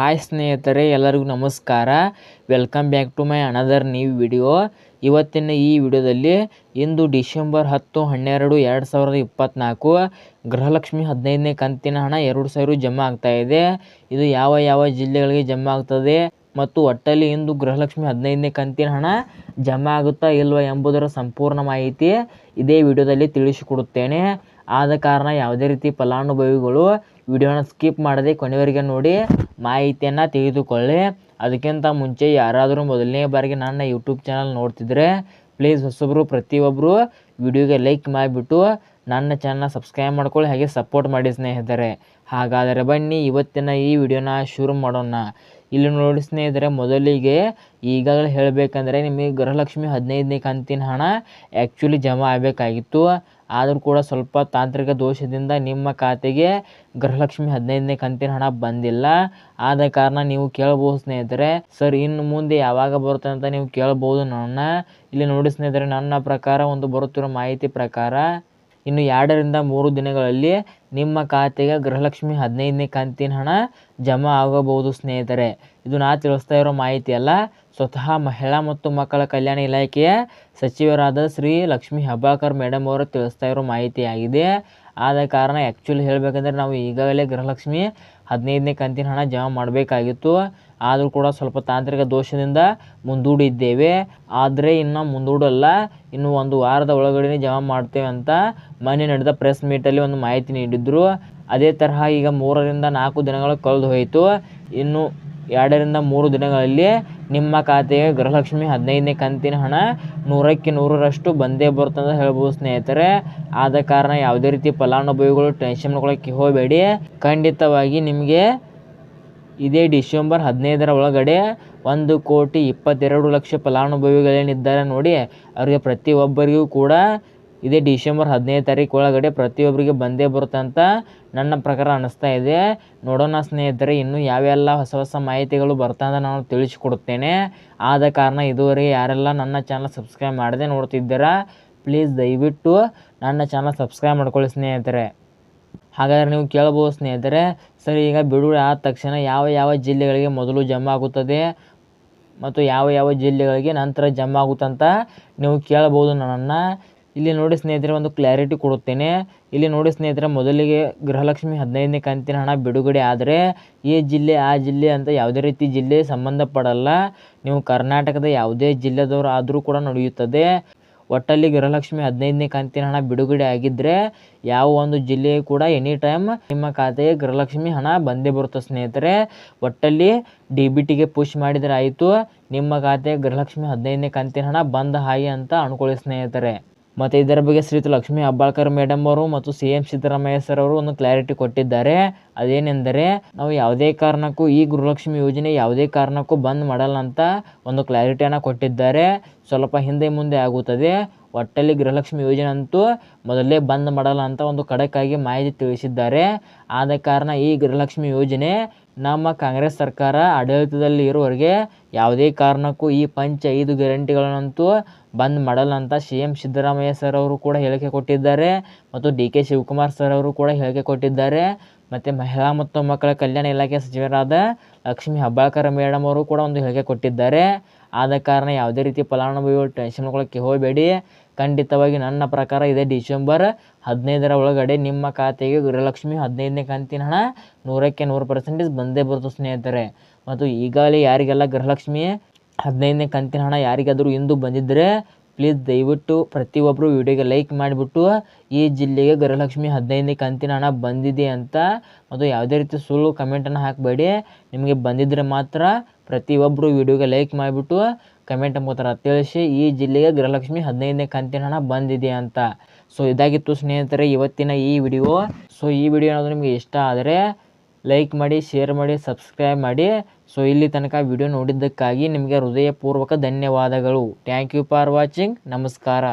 Hi ಸ್ನೇಹಿತರೆ, ಎಲ್ಲರಿಗೂ ನಮಸ್ಕಾರ. Welcome back to my another new video ಇವತ್ತಿನ ಈ ವಿಡಿಯೋದಲ್ಲಿ ಇಂದು ಡಿಸೆಂಬರ್ ಹತ್ತು, ಹನ್ನೆರಡು, ಎರಡು ಸಾವಿರದ ಇಪ್ಪತ್ತ್ನಾಲ್ಕು ಗೃಹಲಕ್ಷ್ಮಿ ಹದಿನೈದನೇ ಕಂತಿನ ಹಣ ಎರಡು ಸಾವಿರ ಜಮಾ ಆಗ್ತಾ ಇದೆ. ಇದು ಯಾವ ಯಾವ ಜಿಲ್ಲೆಗಳಿಗೆ ಜಮಾ ಆಗ್ತದೆ ಮತ್ತು ಒಟ್ಟಲ್ಲಿ ಇಂದು ಗೃಹಲಕ್ಷ್ಮಿ ಹದಿನೈದನೇ ಕಂತಿನ ಹಣ ಜಮಾ ಆಗುತ್ತಾ ಇಲ್ವಾ ಎಂಬುದರ ಸಂಪೂರ್ಣ ಮಾಹಿತಿ ಇದೇ ವಿಡಿಯೋದಲ್ಲಿ ತಿಳಿಸಿಕೊಡುತ್ತೇನೆ. ಆದ ಕಾರಣ ಯಾವುದೇ ರೀತಿ ಫಲಾನುಭವಿಗಳು ವಿಡಿಯೋನ ಸ್ಕಿಪ್ ಮಾಡದೆ ಕೊನೆವರೆಗೆ ನೋಡಿ ಮಾಹಿತಿಯನ್ನು ತೆಗೆದುಕೊಳ್ಳಿ. ಅದಕ್ಕಿಂತ ಮುಂಚೆ ಯಾರಾದರೂ ಮೊದಲನೇ ಬಾರಿಗೆ ನನ್ನ ಯೂಟ್ಯೂಬ್ ಚಾನಲ್ ನೋಡ್ತಿದ್ರೆ ಪ್ಲೀಸ್ ಹೊಸಬ್ರು ಪ್ರತಿಯೊಬ್ಬರು ವಿಡಿಯೋಗೆ ಲೈಕ್ ಮಾಡಿಬಿಟ್ಟು ನನ್ನ ಚಾನಲ್ನ ಸಬ್ಸ್ಕ್ರೈಬ್ ಮಾಡ್ಕೊಳ್ಳಿ, ಹಾಗೆ ಸಪೋರ್ಟ್ ಮಾಡಿ ಸ್ನೇಹಿತರೆ. ಹಾಗಾದರೆ ಬನ್ನಿ, ಇವತ್ತಿನ ಈ ವಿಡಿಯೋನ ಶುರು ಮಾಡೋಣ. ಇಲ್ಲಿ ನೋಡಿ ಸ್ನೇಹಿತರೆ, ಮೊದಲಿಗೆ ಈಗಾಗಲೇ ಹೇಳಬೇಕಂದ್ರೆ ನಿಮಗೆ ಗೃಹಲಕ್ಷ್ಮಿ ಹದಿನೈದನೇ ಕಂತಿನ ಹಣ ಆ್ಯಕ್ಚುಲಿ ಜಮಾ ಆಗಬೇಕಾಗಿತ್ತು. ಆದರೂ ಕೂಡ ಸ್ವಲ್ಪ ತಾಂತ್ರಿಕ ದೋಷದಿಂದ ನಿಮ್ಮ ಖಾತೆಗೆ ಗೃಹಲಕ್ಷ್ಮಿ ಹದಿನೈದನೇ ಕಂತಿನ ಹಣ ಬಂದಿಲ್ಲ. ಆದ ಕಾರಣ ನೀವು ಕೇಳಬಹುದು ಸ್ನೇಹಿತರೆ. ಸರ್, ಇನ್ನು ಮುಂದೆ ಯಾವಾಗ ಬರುತ್ತೆ ಅಂತ ನೀವು ಕೇಳಬಹುದು ನನ್ನ ಇಲ್ಲಿ ನೋಡಿ ಸ್ನೇಹಿತರೆ, ನನ್ನ ಪ್ರಕಾರ ಒಂದು ಬರುತ್ತಿರೋ ಮಾಹಿತಿ ಪ್ರಕಾರ ಇನ್ನು ಎರಡರಿಂದ ಮೂರು ದಿನಗಳಲ್ಲಿ ನಿಮ್ಮ ಖಾತೆಗೆ ಗೃಹಲಕ್ಷ್ಮಿ ಹದಿನೈದನೇ ಕಂತಿನ ಹಣ ಜಮಾ ಆಗಬಹುದು, ಸ್ನೇಹಿತರೆ. ಇದು ನಾ ತಿಳಿಸ್ತಾ ಇರೋ ಮಾಹಿತಿ ಅಲ್ಲ. ಸ್ವತಃ ಮಹಿಳಾ ಮತ್ತು ಮಕ್ಕಳ ಕಲ್ಯಾಣ ಇಲಾಖೆಯ ಸಚಿವರಾದ ಶ್ರೀ ಲಕ್ಷ್ಮಿ ಹಬ್ಬಾಕರ್ ಮೇಡಮ್ ಅವರು ತಿಳಿಸ್ತಾ ಇರೋ ಮಾಹಿತಿಯಾಗಿದೆ. ಆದ ಕಾರಣ ಆ್ಯಕ್ಚುಲಿ ಹೇಳಬೇಕಂದ್ರೆ ನಾವು ಈಗಾಗಲೇ ಗೃಹಲಕ್ಷ್ಮಿ ಹದಿನೈದನೇ ಕಂತಿನ ಹಣ ಜಮಾ ಮಾಡಬೇಕಾಗಿತ್ತು. ಆದರೂ ಕೂಡ ಸ್ವಲ್ಪ ತಾಂತ್ರಿಕ ದೋಷದಿಂದ ಮುಂದೂಡಿದ್ದೇವೆ. ಆದರೆ ಇನ್ನು ಮುಂದೂಡಲ್ಲ. ಇನ್ನು ಒಂದು ವಾರದ ಒಳಗಡೆ ಜಮಾ ಮಾಡ್ತೇವೆ ಅಂತ ಮೊನ್ನೆ ನಡೆದ ಪ್ರೆಸ್ ಮೀಟಲ್ಲಿ ಒಂದು ಮಾಹಿತಿ ನೀಡಿದ್ರು. ಅದೇ ತರಹ ಈಗ ಮೂರರಿಂದ ನಾಲ್ಕು ದಿನಗಳು ಕಳೆದು ಹೋಯಿತು. ಇನ್ನು ಎರಡರಿಂದ ಮೂರು ದಿನಗಳಲ್ಲಿ ನಿಮ್ಮ ಖಾತೆಗೆ ಗೃಹಲಕ್ಷ್ಮಿ ಹದಿನೈದನೇ ಕಂತಿನ ಹಣ ನೂರಕ್ಕೆ ನೂರರಷ್ಟು ಬಂದೇ ಬರುತ್ತೆ ಅಂತ ಹೇಳ್ಬೋದು ಸ್ನೇಹಿತರೆ. ಆದ ಕಾರಣ ಯಾವುದೇ ರೀತಿ ಫಲಾನುಭವಿಗಳು ಟೆನ್ಷನ್ ಮಾಡ್ಕೊಳ್ಳೋಕ್ಕೆ ಹೋಗಬೇಡಿ. ಖಂಡಿತವಾಗಿ ನಿಮಗೆ ಇದೇ ಡಿಸೆಂಬರ್ ಹದಿನೈದರ ಒಳಗಡೆ ಒಂದು ಕೋಟಿ ಇಪ್ಪತ್ತೆರಡು ಲಕ್ಷ ಫಲಾನುಭವಿಗಳೇನಿದ್ದಾರೆ ನೋಡಿ, ಅವರಿಗೆ ಪ್ರತಿಯೊಬ್ಬರಿಗೂ ಕೂಡ ಇದೇ ಡಿಸೆಂಬರ್ ಹದಿನೈದು ತಾರೀಕು ಒಳಗಡೆ ಪ್ರತಿಯೊಬ್ಬರಿಗೆ ಬಂದೇ ಬರುತ್ತೆ ಅಂತ ನನ್ನ ಪ್ರಕಾರ ಅನ್ನಿಸ್ತಾ ಇದೆ. ನೋಡೋಣ ಸ್ನೇಹಿತರೆ, ಇನ್ನೂ ಯಾವೆಲ್ಲ ಹೊಸ ಹೊಸ ಮಾಹಿತಿಗಳು ಬರ್ತಾ ಅಂತ ನಾನು ತಿಳಿಸಿಕೊಡುತ್ತೇನೆ. ಆದ ಕಾರಣ ಇದುವರೆಗೆ ಯಾರೆಲ್ಲ ನನ್ನ ಚಾನಲ್ ಸಬ್ಸ್ಕ್ರೈಬ್ ಮಾಡದೆ ನೋಡ್ತಿದ್ದೀರಾ ಪ್ಲೀಸ್ ದಯವಿಟ್ಟು ನನ್ನ ಚಾನಲ್ ಸಬ್ಸ್ಕ್ರೈಬ್ ಮಾಡ್ಕೊಳ್ಳಿ ಸ್ನೇಹಿತರೆ. ಹಾಗಾದರೆ ನೀವು ಕೇಳ್ಬೋದು ಸ್ನೇಹಿತರೆ, ಸರಿ, ಈಗ ಬಿಡುಗಡೆ ಆದ ತಕ್ಷಣ ಯಾವ ಯಾವ ಜಿಲ್ಲೆಗಳಿಗೆ ಮೊದಲು ಜಮಾ ಆಗುತ್ತದೆ ಮತ್ತು ಯಾವ ಯಾವ ಜಿಲ್ಲೆಗಳಿಗೆ ನಂತರ ಜಮಾ ಆಗುತ್ತಂತ ನೀವು ಕೇಳಬಹುದು ನನ್ನನ್ನು. ಇಲ್ಲಿ ನೋಡಿ ಸ್ನೇಹಿತರೆ ಒಂದು ಕ್ಲಾರಿಟಿ ಕೊಡುತ್ತೇನೆ. ಇಲ್ಲಿ ನೋಡಿ ಸ್ನೇಹಿತರೆ ಮೊದಲಿಗೆ ಗೃಹಲಕ್ಷ್ಮಿ ಹದಿನೈದನೇ ಕಂತಿನ ಹಣ ಬಿಡುಗಡೆ ಆದರೆ ಈ ಜಿಲ್ಲೆ, ಆ ಜಿಲ್ಲೆ ಅಂತ ಯಾವುದೇ ರೀತಿ ಜಿಲ್ಲೆ ಸಂಬಂಧಪಡಲ್ಲ. ನೀವು ಕರ್ನಾಟಕದ ಯಾವುದೇ ಜಿಲ್ಲೆದವರು ಆದರೂ ಕೂಡ ನಡೆಯುತ್ತದೆ. ಒಟ್ಟಲ್ಲಿ ಗೃಹಲಕ್ಷ್ಮಿ ಹದಿನೈದನೇ ಕಂತಿನ ಹಣ ಬಿಡುಗಡೆ ಆಗಿದ್ದರೆ ಯಾವ ಒಂದು ಜಿಲ್ಲೆ ಕೂಡ ಎನಿ ಟೈಮ್ ನಿಮ್ಮ ಖಾತೆಗೆ ಗೃಹಲಕ್ಷ್ಮಿ ಹಣ ಬಂದೇ ಬರುತ್ತೆ ಸ್ನೇಹಿತರೆ. ಒಟ್ಟಲ್ಲಿ ಡಿ ಬಿ ಟಿಗೆ ಪುಷ್ ಮಾಡಿದರೆ ಆಯಿತು. ನಿಮ್ಮ ಖಾತೆಗೆ ಗೃಹಲಕ್ಷ್ಮಿ ಹದಿನೈದನೇ ಕಂತಿನ ಹಣ ಬಂದ ಹಾಯಿ ಅಂತ ಅನ್ಕೊಳ್ಳಿ ಸ್ನೇಹಿತರೆ. ಮತ್ತು ಇದರ ಬಗ್ಗೆ ಶ್ರೀಯುತ ಲಕ್ಷ್ಮೀ ಹೆಬ್ಬಾಳ್ಕರ್ ಮೇಡಮ್ ಅವರು ಮತ್ತು ಸಿ ಎಂ ಸಿದ್ದರಾಮಯ್ಯ ಸರ್ ಅವರು ಒಂದು ಕ್ಲಾರಿಟಿ ಕೊಟ್ಟಿದ್ದಾರೆ. ಅದೇನೆಂದರೆ ನಾವು ಯಾವುದೇ ಕಾರಣಕ್ಕೂ ಈ ಗೃಹಲಕ್ಷ್ಮಿ ಯೋಜನೆ ಯಾವುದೇ ಕಾರಣಕ್ಕೂ ಬಂದ್ ಮಾಡಲ್ಲ ಅಂತ ಒಂದು ಕ್ಲಾರಿಟಿಯನ್ನು ಕೊಟ್ಟಿದ್ದಾರೆ. ಸ್ವಲ್ಪ ಹಿಂದೆ ಮುಂದೆ ಆಗುತ್ತದೆ. ಒಟ್ಟಲ್ಲಿ ಗೃಹಲಕ್ಷ್ಮಿ ಯೋಜನೆ ಅಂತೂ ಮೊದಲೇ ಬಂದ್ ಮಾಡಲ್ಲ ಅಂತ ಒಂದು ಖಡಕ್ಕಾಗಿ ಮಾಹಿತಿ ತಿಳಿಸಿದ್ದಾರೆ. ಆದ ಕಾರಣ ಈ ಗೃಹಲಕ್ಷ್ಮಿ ಯೋಜನೆ ನಮ್ಮ ಕಾಂಗ್ರೆಸ್ ಸರ್ಕಾರ ಆಡಳಿತದಲ್ಲಿ ಇರುವವರೆಗೆ ಯಾವುದೇ ಕಾರಣಕ್ಕೂ ಈ ಪಂಚ ಐದು ಗ್ಯಾರಂಟಿಗಳನ್ನಂತೂ ಬಂದ್ ಮಾಡಲ್ಲ ಅಂತ ಸಿ ಎಂ ಸಿದ್ದರಾಮಯ್ಯ ಸರ್ ಅವರು ಕೂಡ ಹೇಳಿಕೆ ಕೊಟ್ಟಿದ್ದಾರೆ ಮತ್ತು ಡಿ ಕೆ ಶಿವಕುಮಾರ್ ಸರ್ ಅವರು ಕೂಡ ಹೇಳಿಕೆ ಕೊಟ್ಟಿದ್ದಾರೆ. ಮತ್ತು ಮಹಿಳಾ ಮತ್ತು ಮಕ್ಕಳ ಕಲ್ಯಾಣ ಇಲಾಖೆ ಸಚಿವರಾದ ಲಕ್ಷ್ಮಿ ಹೆಬ್ಬಾಳ್ಕರ್ ಮೇಡಮ್ ಅವರು ಕೂಡ ಒಂದು ಹೇಳಿಕೆ ಕೊಟ್ಟಿದ್ದಾರೆ. ಆದ ಕಾರಣ ಯಾವುದೇ ರೀತಿ ಫಲಾನುಭವಿಗಳು ಟೆನ್ಷನ್ ಮಾಡ್ಕೊಳ್ಳೋಕ್ಕೆ ಹೋಗಬೇಡಿ ಖಂಡಿತವಾಗಿ ನನ್ನ ಪ್ರಕಾರ ಇದೇ ಡಿಸೆಂಬರ್ ಹದಿನೈದರ ಒಳಗಡೆ ನಿಮ್ಮ ಖಾತೆಗೆ ಗೃಹಲಕ್ಷ್ಮಿ ಹದಿನೈದನೇ ಕಂತಿನ ಹಣ ನೂರಕ್ಕೆ ನೂರು ಪರ್ಸೆಂಟೇಜ್ ಬಂದೇ ಬರುತ್ತೆ ಸ್ನೇಹಿತರೆ. ಮತ್ತು ಈಗಾಗಲೇ ಯಾರಿಗೆಲ್ಲ ಗೃಹಲಕ್ಷ್ಮಿ ಹದಿನೈದನೇ ಕಂತಿನ ಹಣ ಯಾರಿಗಾದರೂ ಇಂದು ಬಂದಿದ್ದರೆ ಪ್ಲೀಸ್ ದಯವಿಟ್ಟು ಪ್ರತಿಯೊಬ್ಬರು ವಿಡಿಯೋಗೆ ಲೈಕ್ ಮಾಡಿಬಿಟ್ಟು, ಈ ಜಿಲ್ಲೆಗೆ ಗೃಹಲಕ್ಷ್ಮಿ ಹದಿನೈದನೇ ಕಂತಿನ ಹಣ ಬಂದಿದೆ ಅಂತ ಮತ್ತು ಯಾವುದೇ ರೀತಿ ಸುಳ್ಳು ಕಮೆಂಟನ್ನು ಹಾಕಬೇಡಿ. ನಿಮಗೆ ಬಂದಿದ್ದರೆ ಮಾತ್ರ ಪ್ರತಿಯೊಬ್ಬರು ವಿಡಿಯೋಗೆ ಲೈಕ್ ಮಾಡಿಬಿಟ್ಟು ಕಮೆಂಟ್ ಮುಖಾಂತರ ತಿಳಿಸಿ ಈ ಜಿಲ್ಲೆಗೆ ಗೃಹಲಕ್ಷ್ಮಿ ಹದಿನೈದನೇ ಕಂತಿನ ಹಣ ಬಂದಿದೆ ಅಂತ. ಸೊ ಇದಾಗಿತ್ತು ಸ್ನೇಹಿತರೆ, ಇವತ್ತಿನ ಈ ವಿಡಿಯೋ. ಸೊ ಈ ವಿಡಿಯೋ ಏನಾದರೂ ನಿಮಗೆ ಇಷ್ಟ ಆದರೆ ಲೈಕ್ ಮಾಡಿ ಶೇರ್ ಮಾಡಿ ಸಬ್ಸ್ಕ್ರೈಬ್ ಮಾಡಿ. ಸೊ ಇಲ್ಲಿ ತನಕ ವಿಡಿಯೋ ನೋಡಿದ್ದಕ್ಕಾಗಿ ನಿಮಗೆ ಹೃದಯಪೂರ್ವಕ ಧನ್ಯವಾದಗಳು. ಥ್ಯಾಂಕ್ ಯು ಫಾರ್ ವಾಚಿಂಗ್ ನಮಸ್ಕಾರ.